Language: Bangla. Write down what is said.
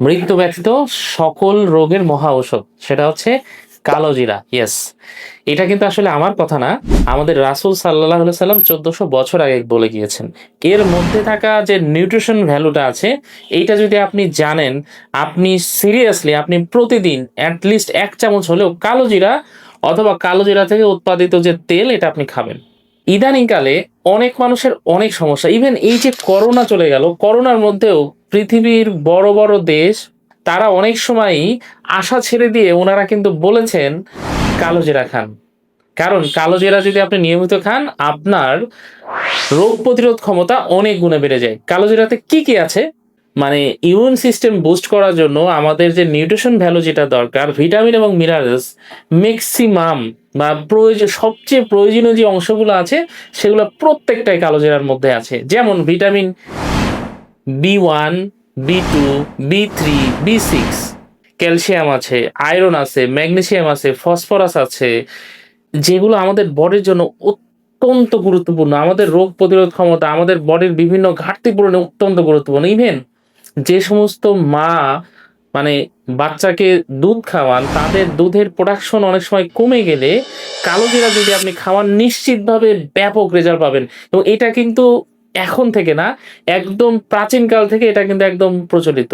মৃত্যু ব্যতীত সকল রোগের মহা ঔষধ। সেটা হচ্ছে কালো জিরা ইয়েস এটা কিন্তু আসলে আমার কথা না, আমাদের রাসুল সাল্লাহ সাল্লাম চোদ্দশো বছর আগে বলে গিয়েছেন। এর মধ্যে থাকা যে নিউট্রিশন ভ্যালুটা আছে, এইটা যদি আপনি জানেন, আপনি সিরিয়াসলি আপনি প্রতিদিন অ্যাটলিস্ট এক চামচ হলেও কালো জিরা অথবা কালো জিরা থেকে উৎপাদিত যে তেল, এটা আপনি খাবেন। ইদানিংকালে অনেক মানুষের অনেক সমস্যা। ইভেন এই যে করোনা চলে গেল করোনার মধ্যেও পৃথিবীর বড় বড় দেশ, তারা অনেক সময়ই আশা ছেড়ে দিয়ে ওনারা কিন্তু বলেছেন কালো জিরা খান। কারণ কালো জিরা যদি আপনি নিয়মিত খান, আপনার রোগ প্রতিরোধ ক্ষমতা অনেক গুণে বেড়ে যায়। কালো জিরাতে কি কি আছে? মানে ইমিউন সিস্টেম বুস্ট করার জন্য আমাদের যে নিউট্রিশন ভ্যালু যেটা দরকার ভিটামিন এবং মিনারেলস ম্যাক্সিমাম বা প্রয়োজন সবচেয়ে প্রয়োজনীয় যে অংশগুলো আছে, সেগুলো প্রত্যেকটাই কালো জেরার মধ্যে আছে। যেমন vitamin B one, B two, B three, B six. Calcium আছে, আয়রন আছে, ম্যাগনেসিয়াম আছে, ফসফরাস আছে, যেগুলো আমাদের বডির জন্য অত্যন্ত গুরুত্বপূর্ণ। আমাদের রোগ প্রতিরোধ ক্ষমতা, আমাদের বডির বিভিন্ন ঘাটতি পূরণে অত্যন্ত গুরুত্বপূর্ণ। ইভেন যে সমস্ত মা মানে বাচ্চাকে দুধ খাওয়ান, তাদের দুধের প্রোডাকশন অনেক সময় কমে গেলে কালো জিরা যদি আপনি খাওয়ান, নিশ্চিতভাবে ব্যাপক রেজাল্ট পাবেন। এবং এটা কিন্তু এখন থেকে না একদম প্রাচীনকাল থেকে এটা কিন্তু একদম প্রচলিত।